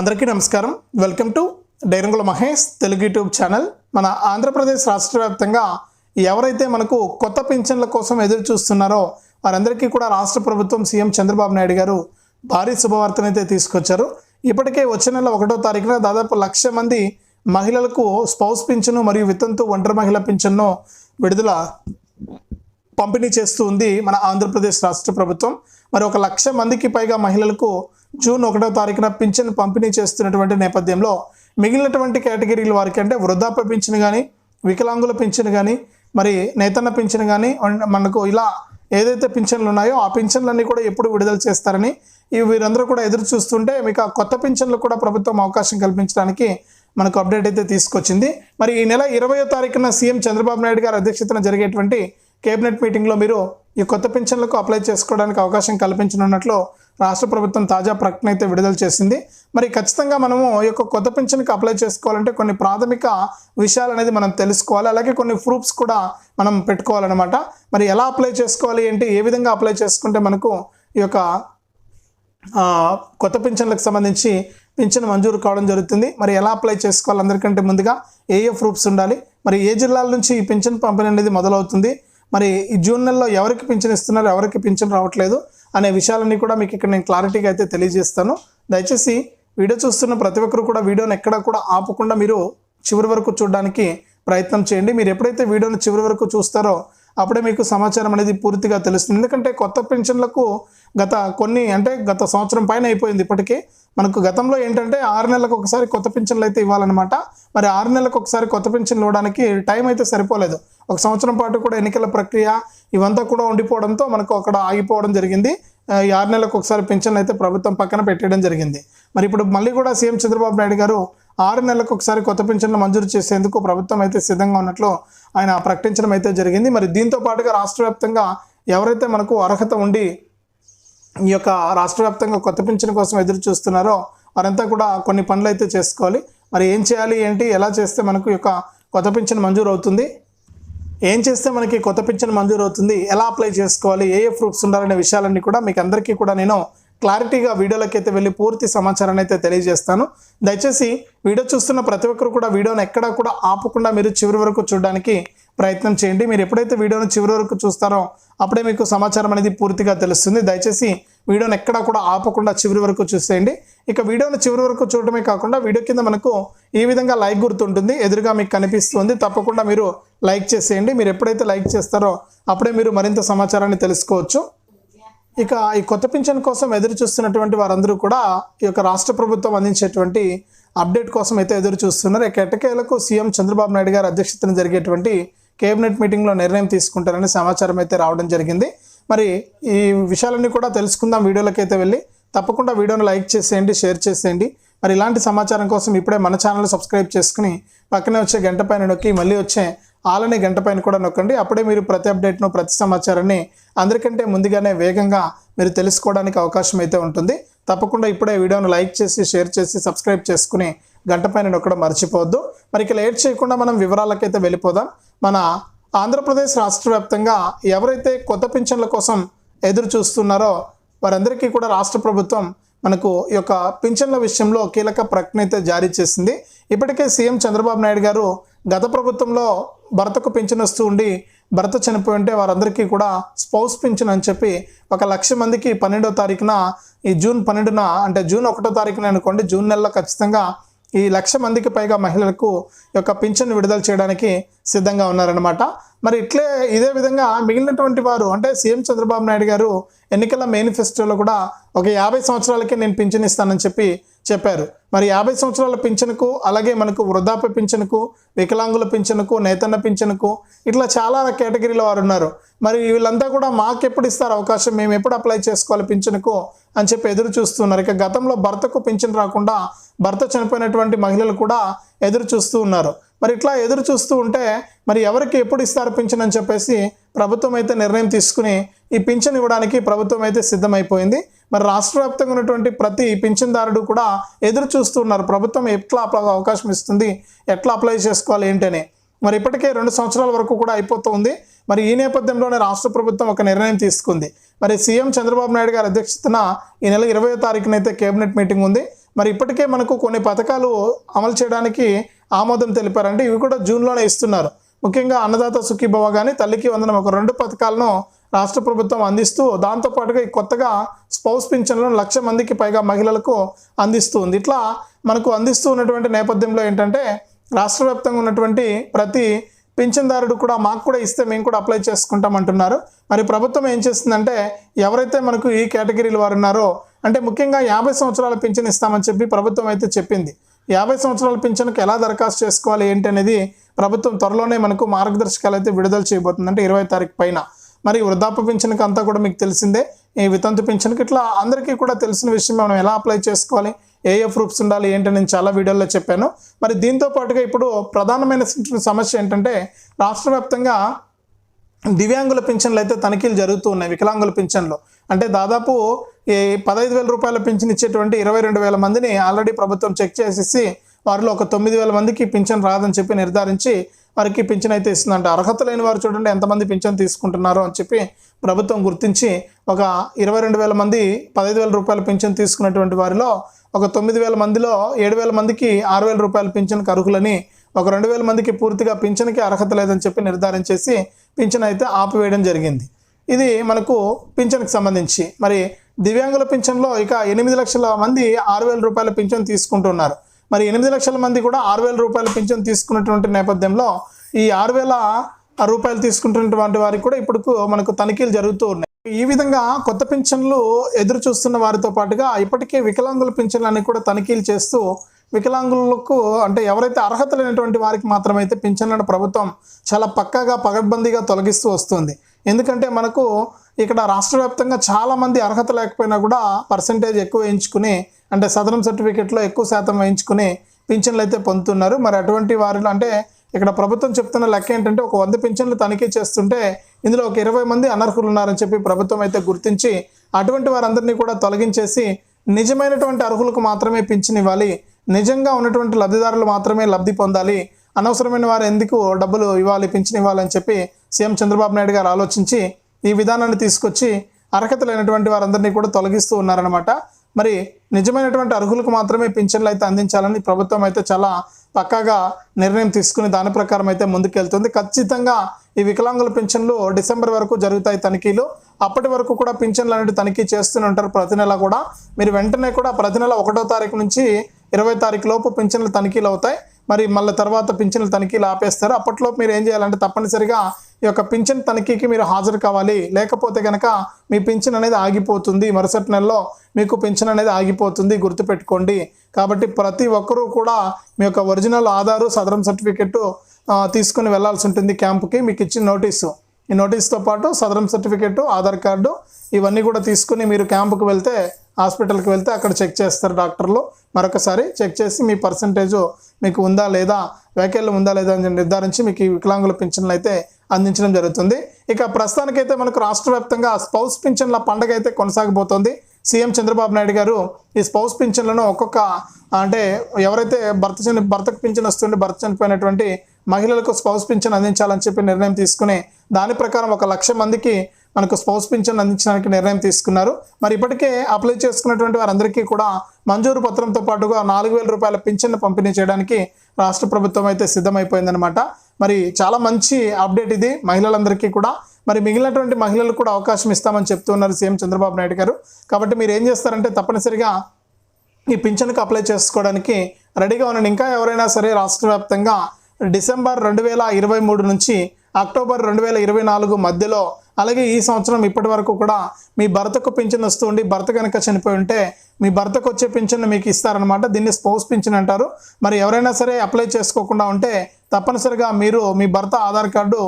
అందరికీ నమస్కారం. Welcome to Dairangula Mahesh Telugu YouTube channel. మన ఆంధ్రప్రదేశ్ రాష్ట్ర వ్యాప్తంగా ఎవరైతే మనకు కొత్త పింఛన్ల కోసం ఎదురు చూస్తున్నారో వారందరికీ కూడా రాష్ట్ర ప్రభుత్వం సీఎం చంద్రబాబు నాయుడు గారు భారీ శుభవార్తనైతే తీసుకొచ్చారు. ఇప్పటికే వచ్చే నెల ఒకటో తారీఖున దాదాపు లక్ష మంది మహిళలకు స్పౌస్ పింఛను మరియు వితంతు ఒంటరి మహిళ పింఛన్ను విడుదల పంపిణీ చేస్తూ ఉంది మన ఆంధ్రప్రదేశ్ రాష్ట్ర ప్రభుత్వం. మరి ఒక లక్ష మందికి పైగా మహిళలకు జూన్ ఒకటో తారీఖున పింఛన్ పంపిణీ చేస్తున్నటువంటి నేపథ్యంలో మిగిలినటువంటి కేటగిరీల వారికి అంటే వృద్ధాప్య పింఛన్ కానీ వికలాంగుల పింఛన్ కానీ మరి నేతన్న పింఛన్ కానీ మనకు ఇలా ఏదైతే పింఛన్లు ఉన్నాయో ఆ పింఛన్లన్నీ కూడా ఎప్పుడు విడుదల చేస్తారని ఇవి వీరందరూ కూడా ఎదురు చూస్తుంటే మీకు ఆ కొత్త పింఛన్లు కూడా ప్రభుత్వం అవకాశం కల్పించడానికి మనకు అప్డేట్ అయితే తీసుకొచ్చింది. మరి ఈ నెల ఇరవయో తారీఖున సీఎం చంద్రబాబు నాయుడు గారి అధ్యక్షతన జరిగేటువంటి కేబినెట్ మీటింగ్లో మీరు ఈ కొత్త పింఛన్లకు అప్లై చేసుకోవడానికి అవకాశం కల్పించనున్నట్లు రాష్ట్ర ప్రభుత్వం తాజా ప్రకటన అయితే విడుదల చేసింది. మరి ఖచ్చితంగా మనము ఈ యొక్క కొత్త పింఛన్కి అప్లై చేసుకోవాలంటే కొన్ని ప్రాథమిక విషయాలు అనేది మనం తెలుసుకోవాలి. అలాగే కొన్ని ప్రూఫ్స్ కూడా మనం పెట్టుకోవాలన్నమాట. మరి ఎలా అప్లై చేసుకోవాలి ఏంటి ఏ విధంగా అప్లై చేసుకుంటే మనకు ఈ యొక్క కొత్త పెన్షన్లకు సంబంధించి పింఛన్ మంజూరు కావడం జరుగుతుంది. మరి ఎలా అప్లై చేసుకోవాలి అందరికంటే ముందుగా ఏ ఏ ప్రూఫ్స్ ఉండాలి? మరి ఏ జిల్లాల నుంచి ఈ పింఛన్ పంపిణీ అనేది మొదలవుతుంది? మరి ఈ జూన్ నెలలో ఎవరికి పింఛన్ ఇస్తున్నారు? ఎవరికి పింఛన్ రావట్లేదు? అనే విషయాలన్నీ కూడా మీకు ఇక్కడ నేను క్లారిటీగా అయితే తెలియజేస్తాను. దయచేసి వీడియో చూస్తున్న ప్రతి ఒక్కరు కూడా వీడియోని ఎక్కడ కూడా ఆపకుండా మీరు చివరి వరకు చూడడానికి ప్రయత్నం చేయండి. మీరు ఎప్పుడైతే వీడియోని చివరి వరకు చూస్తారో అప్పుడే మీకు సమాచారం అనేది పూర్తిగా తెలుస్తుంది. ఎందుకంటే కొత్త పెన్షన్లకు గత కొన్ని అంటే గత సంవత్సరం పైన అయిపోయింది ఇప్పటికీ. మనకు గతంలో ఏంటంటే ఆరు నెలలకు ఒకసారి కొత్త పింఛన్లు అయితే ఇవ్వాలన్నమాట. మరి ఆరు నెలలకు ఒకసారి కొత్త పెన్షన్లు ఇవ్వడానికి టైం అయితే సరిపోలేదు. ఒక సంవత్సరం పాటు కూడా ఎన్నికల ప్రక్రియ ఇవంతా కూడా ఉండిపోవడంతో మనకు అక్కడ ఆగిపోవడం జరిగింది. ఈ ఆరు నెలలకు ఒకసారి పెన్షన్ అయితే ప్రభుత్వం పక్కన పెట్టడం జరిగింది. మరి ఇప్పుడు మళ్ళీ కూడా సీఎం చంద్రబాబు నాయుడు గారు ఆరు నెలలకు ఒకసారి కొత్త పెన్షన్లు మంజూరు చేసేందుకు ప్రభుత్వం అయితే సిద్ధంగా ఉన్నట్లు ఆయన ప్రకటించడం అయితే జరిగింది. మరి దీంతో పాటుగా రాష్ట్ర వ్యాప్తంగా ఎవరైతే మనకు అర్హత ఉండి ఈ యొక్క రాష్ట్ర వ్యాప్తంగా కొత్త పెన్షన్ కోసం ఎదురు చూస్తున్నారో వారంతా కూడా కొన్ని పనులు అయితే చేసుకోవాలి. మరి ఏం చేయాలి ఏంటి ఎలా చేస్తే మనకు ఈ యొక్క కొత్త పెన్షన్ మంజూరు అవుతుంది? ఏం చేస్తే మనకి కొత్త పింఛన్ మంజూరు అవుతుంది ఎలా అప్లై చేసుకోవాలి ఏ ఏ ప్రూఫ్స్ ఉండాలనే విషయాలన్నీ కూడా మీకు అందరికీ కూడా నేను క్లారిటీగా వీడియోలోకి అయితే వెళ్ళి పూర్తి సమాచారాన్ని అయితే తెలియజేస్తాను. దయచేసి వీడియో చూస్తున్న ప్రతి ఒక్కరు కూడా వీడియోని ఎక్కడా కూడా ఆపకుండా మీరు చివరి వరకు చూడడానికి ప్రయత్నం చేయండి. మీరు ఎప్పుడైతే వీడియోను చివరి వరకు చూస్తారో అప్పుడే మీకు సమాచారం అనేది పూర్తిగా తెలుస్తుంది. దయచేసి వీడియోని ఎక్కడా కూడా ఆపకుండా చివరి వరకు చూసేయండి. ఇక వీడియోను చివరి వరకు చూడటమే కాకుండా వీడియో కింద మనకు ఈ విధంగా లైక్ గుర్తుంటుంది. ఎదురుగా మీకు కనిపిస్తుంది. తప్పకుండా మీరు లైక్ చేసేయండి. మీరు ఎప్పుడైతే లైక్ చేస్తారో అప్పుడే మీరు మరింత సమాచారాన్ని తెలుసుకోవచ్చు. ఇక ఈ కొత్త పింఛన్ కోసం ఎదురు చూస్తున్నటువంటి వారందరూ కూడా ఈ యొక్క రాష్ట్ర ప్రభుత్వం అందించేటువంటి అప్డేట్ కోసం అయితే ఎదురు చూస్తున్నారు. ఇక ఎటకేలకు సీఎం చంద్రబాబు నాయుడు గారి అధ్యక్షతన జరిగేటువంటి కేబినెట్ మీటింగ్లో నిర్ణయం తీసుకుంటారని సమాచారం అయితే రావడం జరిగింది. మరి ఈ విషయాలన్నీ కూడా తెలుసుకుందాం వీడియోలకైతే వెళ్ళి. తప్పకుండా వీడియోను లైక్ చేసేయండి షేర్ చేసేయండి. మరి ఇలాంటి సమాచారం కోసం ఇప్పుడే మన ఛానల్ సబ్స్క్రైబ్ చేసుకుని పక్కనే వచ్చే గంట పైన నొక్కి మళ్ళీ వచ్చే ఆలని గంట పైన కూడా నొక్కండి. అప్పుడే మీరు ప్రతి అప్డేట్ను ప్రతి సమాచారాన్ని అందరికంటే ముందుగానే వేగంగా మీరు తెలుసుకోవడానికి అవకాశం అయితే ఉంటుంది. తప్పకుండా ఇప్పుడే వీడియోను లైక్ చేసి షేర్ చేసి సబ్స్క్రైబ్ చేసుకుని గంట పైన నొక్కడం మర్చిపోవద్దు. మరి ఇక లేట్ చేయకుండా మనం వివరాలకైతే వెళ్ళిపోదాం. మన ఆంధ్రప్రదేశ్ రాష్ట్ర వ్యాప్తంగా ఎవరైతే కొత్త పింఛన్ల కోసం ఎదురు చూస్తున్నారో వారందరికీ కూడా రాష్ట్ర ప్రభుత్వం మనకు ఈ యొక్క పింఛన్ల విషయంలో కీలక ప్రకటన అయితే జారీ చేసింది. ఇప్పటికే సీఎం చంద్రబాబు నాయుడు గారు గత ప్రభుత్వంలో భర్తకు పింఛన్ వస్తూ ఉండి భర్త చనిపోయి ఉంటే వారందరికీ కూడా స్పౌస్ పింఛన్ అని చెప్పి ఒక లక్ష మందికి పన్నెండో తారీఖున ఈ జూన్ పన్నెండున అంటే జూన్ ఒకటో తారీఖున అనుకోండి జూన్ నెలలో ఖచ్చితంగా ఈ లక్ష మందికి పైగా మహిళలకు ఈ యొక్క పింఛన్ విడుదల చేయడానికి సిద్ధంగా ఉన్నారనమాట మరి ఇట్లే ఇదే విధంగా మిగిలినటువంటి వారు అంటే సీఎం చంద్రబాబు నాయుడు గారు ఎన్నికల మేనిఫెస్టోలో కూడా ఒక యాభై సంవత్సరాలకే నేను పింఛన్ ఇస్తానని చెప్పి చెప్పారు. మరి యాభై సంవత్సరాల పింఛనుకు అలాగే మనకు వృద్ధాప్య పింఛనుకు వికలాంగుల పింఛనుకు నేతన్న పింఛనుకు ఇట్లా చాలా కేటగిరీలో వారు ఉన్నారు. మరి వీళ్ళంతా కూడా మాకు ఎప్పుడు ఇస్తారు అవకాశం? మేము ఎప్పుడు అప్లై చేసుకోవాలి పింఛనుకు అని చెప్పి ఎదురు చూస్తున్నారు. ఇక గతంలో భర్తకు పింఛన్ రాకుండా భర్త చనిపోయినటువంటి మహిళలు కూడా ఎదురు చూస్తూ ఉన్నారు. మరి ఇట్లా ఎదురు చూస్తూ ఉంటే మరి ఎవరికి ఎప్పుడు ఇస్తారు పింఛన్ అని చెప్పేసి ప్రభుత్వం అయితే నిర్ణయం తీసుకుని ఈ పింఛన్ ఇవ్వడానికి ప్రభుత్వం అయితే సిద్ధమైపోయింది. మరి రాష్ట్ర వ్యాప్తంగా ఉన్నటువంటి ప్రతి పింఛన్దారుడు కూడా ఎదురు చూస్తూ ఉన్నారు. ప్రభుత్వం ఎట్లా అప్లై అవకాశం ఇస్తుంది? ఎట్లా అప్లై చేసుకోవాలి ఏంటని? మరి ఇప్పటికే రెండు సంవత్సరాల వరకు కూడా అయిపోతుంది మరి ఈ నేపథ్యంలోనే రాష్ట్ర ప్రభుత్వం ఒక నిర్ణయం తీసుకుంది. మరి సీఎం చంద్రబాబు నాయుడు గారి అధ్యక్షతన ఈ నెల ఇరవై తారీఖున అయితే కేబినెట్ మీటింగ్ ఉంది. మరి ఇప్పటికే మనకు కొన్ని పథకాలు అమలు చేయడానికి ఆమోదం తెలిపారంటే ఇవి కూడా జూన్లోనే ఇస్తున్నారు. ముఖ్యంగా అన్నదాత సుఖీభవ కానీ తల్లికి వందనం ఒక రెండు పథకాలను రాష్ట్ర ప్రభుత్వం అందిస్తూ దాంతోపాటుగా ఈ కొత్తగా స్పౌస్ పింఛన్లను లక్ష మందికి పైగా మహిళలకు అందిస్తూ ఉంది. ఇట్లా మనకు అందిస్తూ ఉన్నటువంటి నేపథ్యంలో ఏంటంటే రాష్ట్ర వ్యాప్తంగా ఉన్నటువంటి ప్రతి పింఛన్దారుడు కూడా మాకు కూడా ఇస్తే మేము కూడా అప్లై చేసుకుంటాం అంటున్నారు మరి ప్రభుత్వం ఏం చేస్తుందంటే ఎవరైతే మనకు ఈ కేటగిరీల వారు ఉన్నారో అంటే ముఖ్యంగా యాభై సంవత్సరాల పింఛన్ ఇస్తామని చెప్పి ప్రభుత్వం అయితే చెప్పింది. యాభై సంవత్సరాల పింఛన్కి ఎలా దరఖాస్తు చేసుకోవాలి ఏంటి అనేది ప్రభుత్వం త్వరలోనే మనకు మార్గదర్శకాలు అయితే విడుదల చేయబోతుంది. అంటే ఇరవై తారీఖు పైన. మరి వృద్ధాప్య పింఛన్కి అంతా కూడా మీకు తెలిసిందే. ఈ వితంతు పింఛన్కి ఇట్లా అందరికీ కూడా తెలిసిన విషయం మనం ఎలా అప్లై చేసుకోవాలి ఏ ఏ ప్రూఫ్స్ ఉండాలి ఏంటని నేను చాలా వీడియోల్లో చెప్పాను. మరి దీంతో పాటుగా ఇప్పుడు ప్రధానమైన సమస్య ఏంటంటే రాష్ట్ర వ్యాప్తంగా దివ్యాంగుల పింఛన్లు అయితే తనిఖీలు జరుగుతూ ఉన్నాయి వికలాంగుల పింఛన్లు. అంటే దాదాపు ఈ పదహైదు వేల రూపాయల పింఛన్ ఇచ్చేటువంటి ఇరవై రెండు వేల మందిని ఆల్రెడీ ప్రభుత్వం చెక్ చేసేసి వారిలో ఒక తొమ్మిది వేల మందికి పింఛన్ రాదని చెప్పి నిర్ధారించి వారికి పింఛన్ అయితే ఇస్తుందంట. అర్హత లేని వారు చూడండి ఎంతమంది పింఛన్ తీసుకుంటున్నారో అని చెప్పి ప్రభుత్వం గుర్తించి ఒక ఇరవై రెండు వేల మంది పదహైదు వేల రూపాయల పింఛన్ తీసుకున్నటువంటి వారిలో ఒక తొమ్మిది వేల మందిలో ఏడు వేల మందికి ఆరు వేల రూపాయల పింఛన్కి అర్హులని ఒక రెండు వేల మందికి పూర్తిగా పింఛన్కి అర్హత లేదని చెప్పి నిర్ధారించేసి పింఛన్ అయితే ఆపివేయడం జరిగింది. ఇది మనకు పింఛన్కి సంబంధించి. మరి దివ్యాంగుల పింఛన్లో ఇక ఎనిమిది లక్షల మంది ఆరు వేల రూపాయల పింఛన్ తీసుకుంటున్నారు. మరి ఎనిమిది లక్షల మంది కూడా ఆరు వేల రూపాయల పింఛన్ తీసుకున్నటువంటి నేపథ్యంలో ఈ ఆరు వేల రూపాయలు తీసుకుంటున్నటువంటి వారికి కూడా ఇప్పుడు మనకు తనిఖీలు జరుగుతూ ఉన్నాయి. ఈ విధంగా కొత్త పింఛన్లు ఎదురు చూస్తున్న వారితో పాటుగా ఇప్పటికే వికలాంగుల పింఛన్లన్నీ కూడా తనిఖీలు చేస్తూ వికలాంగులకు అంటే ఎవరైతే అర్హత లేనటువంటి వారికి మాత్రమైతే పింఛన్లను ప్రభుత్వం చాలా పక్కాగా పగడ్బందీగా తొలగిస్తూ వస్తుంది. ఎందుకంటే మనకు ఇక్కడ రాష్ట్ర వ్యాప్తంగా చాలామంది అర్హత లేకపోయినా కూడా పర్సంటేజ్ ఎక్కువ వేయించుకుని అంటే సదరం సర్టిఫికేట్లో ఎక్కువ శాతం వేయించుకుని పింఛన్లు అయితే పొందుతున్నారు. మరి అటువంటి వారిలో అంటే ఇక్కడ ప్రభుత్వం చెప్తున్న లెక్క ఏంటంటే ఒక వంద పింఛన్లు తనిఖీ చేస్తుంటే ఇందులో ఒక ఇరవై మంది అనర్హులు ఉన్నారని చెప్పి ప్రభుత్వం అయితే గుర్తించి అటువంటి వారందరినీ కూడా తొలగించేసి నిజమైనటువంటి అర్హులకు మాత్రమే పింఛన్ ఇవ్వాలి. నిజంగా ఉన్నటువంటి లబ్ధిదారులు మాత్రమే లబ్ధి పొందాలి. అనవసరమైన వారు ఎందుకు డబ్బులు ఇవ్వాలి పింఛన్ ఇవ్వాలని చెప్పి సీఎం చంద్రబాబు నాయుడు గారు ఆలోచించి ఈ విధానాన్ని తీసుకొచ్చి అర్హత లేనటువంటి వారందరినీ కూడా తొలగిస్తూ ఉన్నారనమాట మరి నిజమైనటువంటి అర్హులకు మాత్రమే పింఛన్లు అయితే అందించాలని ప్రభుత్వం అయితే చాలా పక్కాగా నిర్ణయం తీసుకుని దాని ప్రకారం అయితే ముందుకెళ్తుంది. ఖచ్చితంగా ఈ వికలాంగుల పింఛన్లు డిసెంబర్ వరకు జరుగుతాయి తనిఖీలు. అప్పటి వరకు కూడా పింఛన్లు అనేవి తనిఖీ చేస్తూనే ఉంటారు. ప్రతి నెల కూడా. మీరు వెంటనే కూడా ప్రతి నెల ఒకటో తారీఖు నుంచి ఇరవై తారీఖు లోపు పింఛన్లు తనిఖీలు అవుతాయి. మరి మళ్ళీ తర్వాత పింఛన్లు తనిఖీలు ఆపేస్తారు. అప్పట్లో మీరు ఏం చేయాలంటే తప్పనిసరిగా ఈ యొక్క పింఛన్ తనిఖీకి మీరు హాజరు కావాలి. లేకపోతే కనుక మీ పింఛన్ అనేది ఆగిపోతుంది. మరుసటి నెలలో మీకు పింఛన్ అనేది ఆగిపోతుంది. గుర్తుపెట్టుకోండి. కాబట్టి ప్రతి ఒక్కరూ కూడా మీ యొక్క ఒరిజినల్ ఆధారు సదరం సర్టిఫికెట్ తీసుకుని వెళ్ళాల్సి ఉంటుంది క్యాంపుకి. మీకు ఇచ్చిన నోటీసు. ఈ నోటీస్తో పాటు సదరం సర్టిఫికెట్ ఆధార్ కార్డు ఇవన్నీ కూడా తీసుకుని మీరు క్యాంపుకు వెళ్తే హాస్పిటల్కి వెళ్తే అక్కడ చెక్ చేస్తారు డాక్టర్లు. మరొకసారి చెక్ చేసి మీ పర్సంటేజ్ మీకు ఉందా లేదా వ్యాఖ్యలు ఉందా లేదా అని నిర్ధారించి మీకు ఈ వికలాంగుల పింఛన్లు అయితే అందించడం జరుగుతుంది. ఇక ప్రస్తుతానికైతే మనకు రాష్ట్ర వ్యాప్తంగా స్పౌస్ పింఛన్ల పండగ అయితే కొనసాగబోతోంది. సీఎం చంద్రబాబు నాయుడు గారు ఈ స్పౌస్ పింఛన్లను ఒక్కొక్క అంటే ఎవరైతే భర్త చని భర్తకు పింఛన్ వస్తుంటే భర్త చనిపోయినటువంటి మహిళలకు స్పౌస్ పింఛన్ అందించాలని చెప్పి నిర్ణయం తీసుకుని దాని ప్రకారం ఒక లక్ష మందికి మనకు స్పౌస్ పింఛన్ అందించడానికి నిర్ణయం తీసుకున్నారు. మరి ఇప్పటికే అప్లై చేసుకున్నటువంటి వారందరికీ కూడా మంజూరు పత్రంతో పాటుగా నాలుగు వేల రూపాయల పింఛన్ను పంపిణీ చేయడానికి రాష్ట్ర ప్రభుత్వం అయితే సిద్ధమైపోయిందనమాట మరి చాలా మంచి అప్డేట్ ఇది మహిళలందరికీ కూడా. మరి మిగిలినటువంటి మహిళలకు కూడా అవకాశం ఇస్తామని చెప్తున్నారు సీఎం చంద్రబాబు నాయుడు గారు. కాబట్టి మీరు ఏం చేస్తారంటే తప్పనిసరిగా ఈ పింఛన్కు అప్లై చేసుకోవడానికి రెడీగా ఉండండి. ఇంకా ఎవరైనా సరే రాష్ట్ర వ్యాప్తంగా డిసెంబర్ రెండు వేల ఇరవై మూడు నుంచి అక్టోబర్ రెండు వేల ఇరవై నాలుగు మధ్యలో అలాగే ఈ సంవత్సరం ఇప్పటి వరకు కూడా మీ భర్తకు పింఛన్ ఉండి భర్త కనుక చనిపోయి ఉంటే మీ భర్తకు వచ్చే పింఛన్ మీకు ఇస్తారనమాట దీన్ని స్పౌస్ పింఛన్ అంటారు. మరి ఎవరైనా సరే అప్లై చేసుకోకుండా ఉంటే తప్పనిసరిగా మీరు మీ భర్త ఆధార్ కార్డు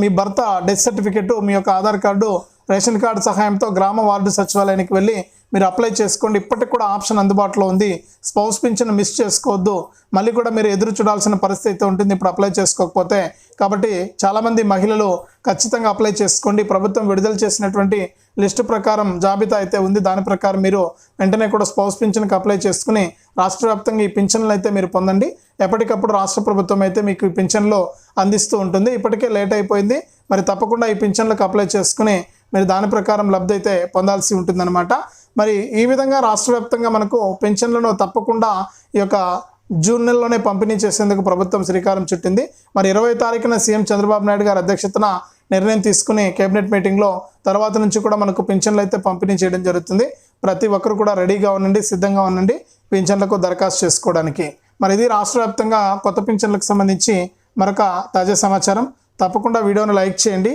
మీ భర్త డెత్ సర్టిఫికెట్ మీ యొక్క ఆధార్ కార్డు రేషన్ కార్డు సహాయంతో గ్రామ వార్డు సచివాలయానికి వెళ్ళి మీరు అప్లై చేసుకోండి. ఇప్పటికి కూడా ఆప్షన్ అందుబాటులో ఉంది. స్పౌస్ పింఛన్ మిస్ చేసుకోవద్దు. మళ్ళీ కూడా మీరు ఎదురు చూడాల్సిన పరిస్థితి అయితే ఉంటుంది. ఇప్పుడు అప్లై చేసుకోకపోతే కాబట్టి చాలామంది మహిళలు ఖచ్చితంగా అప్లై చేసుకోండి. ప్రభుత్వం విడుదల చేసినటువంటి లిస్టు ప్రకారం జాబితా అయితే ఉంది. దాని ప్రకారం మీరు వెంటనే కూడా స్పౌస్ పింఛన్కి అప్లై చేసుకుని రాష్ట్ర వ్యాప్తంగా ఈ పింఛన్లు అయితే మీరు పొందండి. ఎప్పటికప్పుడు రాష్ట్ర ప్రభుత్వం అయితే మీకు ఈ పింఛన్లు అందిస్తూ ఉంటుంది. ఇప్పటికే లేట్ అయిపోయింది. మరి తప్పకుండా ఈ పింఛన్లకు అప్లై చేసుకుని మీరు దాని ప్రకారం లబ్ధి అయితే పొందాల్సి ఉంటుందన్నమాట. మరి ఈ విధంగా రాష్ట్ర వ్యాప్తంగా మనకు పెన్షన్లను తప్పకుండా ఈ యొక్క జూన్ నెలలోనే పంపిణీ చేసేందుకు ప్రభుత్వం శ్రీకారం చుట్టింది. మరి ఇరవై తారీఖున సీఎం చంద్రబాబు నాయుడు గారి అధ్యక్షతన నిర్ణయం తీసుకుని కేబినెట్ మీటింగ్లో తర్వాత నుంచి కూడా మనకు పింఛన్లు అయితే పంపిణీ చేయడం జరుగుతుంది. ప్రతి ఒక్కరు కూడా రెడీగా ఉండండి సిద్ధంగా ఉండండి పింఛన్లకు దరఖాస్తు చేసుకోవడానికి. మరి ఇది రాష్ట్ర వ్యాప్తంగా కొత్త పింఛన్లకు సంబంధించి మరొక తాజా సమాచారం. తప్పకుండా వీడియోను లైక్ చేయండి.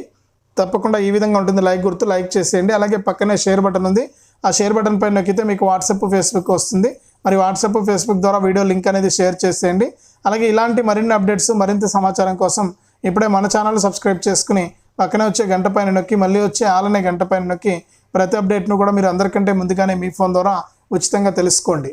తప్పకుండా ఈ విధంగా ఉంటుంది. లైక్ గుర్తు లైక్ చేసేయండి. అలాగే పక్కనే షేర్ బటన్ ఉంది. ఆ షేర్ బటన్ పైన నొక్కితే మీకు వాట్సాప్ ఫేస్బుక్ వస్తుంది. మరి వాట్సాప్ ఫేస్బుక్ ద్వారా వీడియో లింక్ అనేది షేర్ చేసేయండి. అలాగే ఇలాంటి మరిన్ని అప్డేట్స్ మరింత సమాచారం కోసం ఇప్పుడే మన ఛానల్ సబ్స్క్రైబ్ చేసుకుని పక్కనే వచ్చే గంట పైన నొక్కి మళ్ళీ వచ్చే ఆలనే గంట పైన నొక్కి ప్రతి అప్డేట్ను కూడా మీరు అందరికంటే ముందుగానే మీ ఫోన్ ద్వారా ఉచితంగా తెలుసుకోండి.